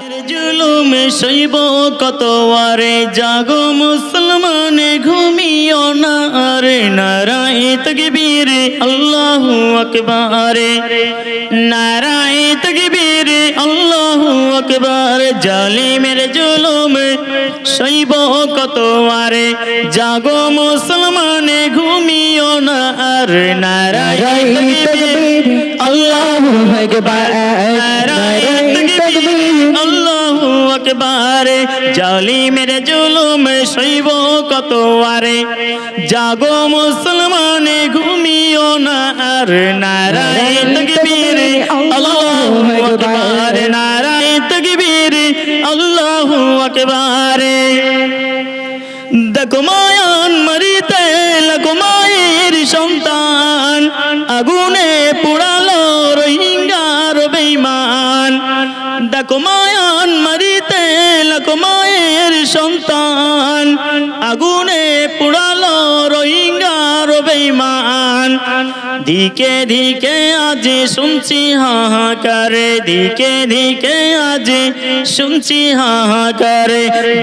জুলুম শৈব কত আরে? জাগো মুসলমানে, ঘুমিও না আরে। নারায় তকবীর, আল্লাহু আকবারে। নারায় তকবীর, আল্লাহু আকবার। জালিমের জুলুম শৈব কত আরে? জাগো মুসলমানে, ঘুমিও না আরে। নারায় তকবীর, আল্লাহু আকবার। নারায় আকবার জালিমের জুলুম সইব কত আরে? জাগো মুসলমানে, ঘুমিও না আর নারায়ণ তকবীর, আল্লাহু আকবার নারায়ণ তকবীর, আল্লাহু আকবার। দেখো মায়ান পোড়ালো রোহিঙ্গার বেইমান দিকে দিকে আজ শুনছি হাহাকার, দিকে দিকে আজ শুনছি হাহাকার।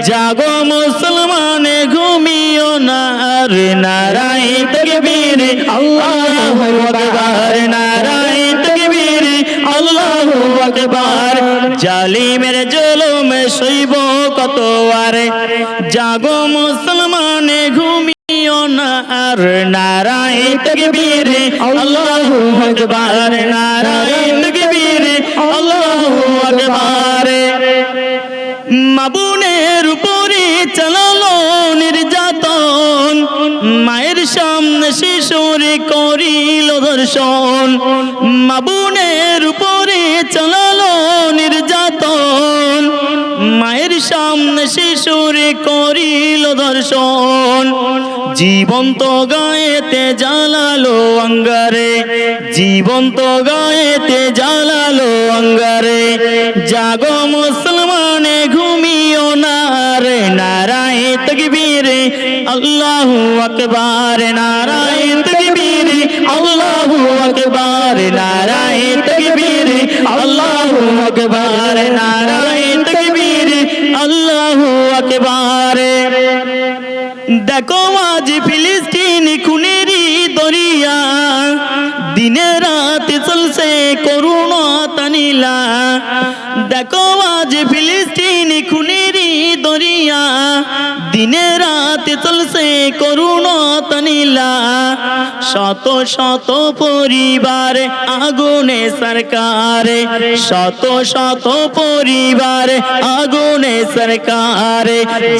জাগো মুসলমানে, ঘুমিও না আর নারায় তকবীর। আল্লাহু আকবার নারায় তকবীর। আল্লাহু আকবার। জালিমের জুলুম সইব কত আর? জাগো মুসলমানে, ঘুমিও না আর নারায় তকবীর, আল্লাহু আকবার নারায় তকবীর, আল্লাহু আকবার। মাবুনের উপরে চালালো নির্যাতন, মায়ের সামনে শিশুর করিল ধর্ষণ, মাবুনের উপরে চালালো ধর্ষণ জীবন্ত গায়েতে জ্বালালো অঙ্গারে, জীবন্ত গায়েতে জ্বালালো অঙ্গারে। জাগো মুসলমানে, ঘুমিও না রে, নারায় তকবীর, আল্লাহু আকবার, নারায় তকবীর, আল্লাহু আকবার, নারায় তকবীর, আল্লাহু আকবার, নারায় তকবীর, আল্লাহু আকবার। দেখো আজ ফিলিস্তিন খুনেরি দরিয়া। দিনে রাত চলছে করুণ তানিলা। দেখো আজ ফিলিস্তিন খুনেরি দরিয়া। দিনে রাতে চলছে করুণ তানিলা। শত শত পরিবার আগুনে সরকার। শত শত পরিবার আগুনে সরকার।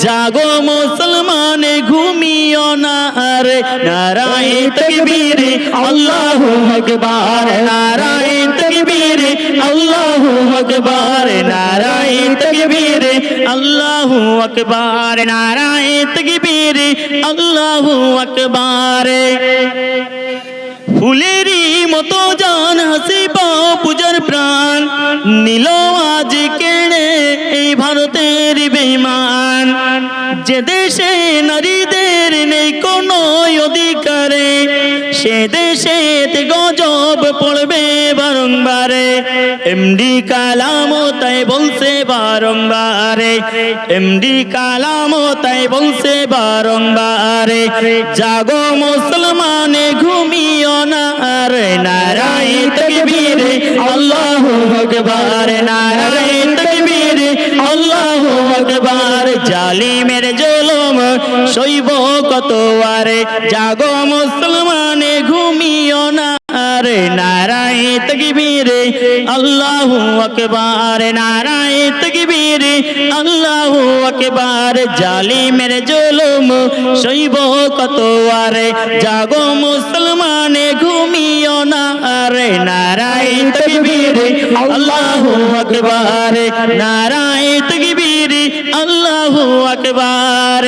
জাগো মুসলমান, ঘুমিও না রে। নারায়ণ তকবীর, আল্লাহু আকবার। নারায়ণ আকবার নারায়ণ তকবীর, আল্লাহু আকবার নারায়ণ তকবীর, আল্লাহু আকবার। ফুলেরই মতো জান হাসিবা পূজার প্রাণ, নিল আজ কেড়ে এই ভারতের বেমান যে দেশে নারীদের সে দেশে গজব পড়বে বারংবারে। এমডি কালাম তাই বলছে বারংবারে। এমডি কালাম তাই বলছে বারংবারে। জাগো মুসলমানে, ঘুমিও না রে। নারায়ণ তকবীর, আল্লাহু আকবার। কত আরে জাগো মুসলমানে ঘুমিও না রে। নারায়ণ তকবীর, আল্লাহু আকবার। নারায়ণ তকবীর, আল্লাহু আকবার। জালিমের জুলুম সইব কত আরে জাগো মুসলমানে ঘুমিও না রে। নারায়ণ তকবীর, আল্লাহু আকবার। নারায়ণ তকবীর, আল্লাহু আকবার।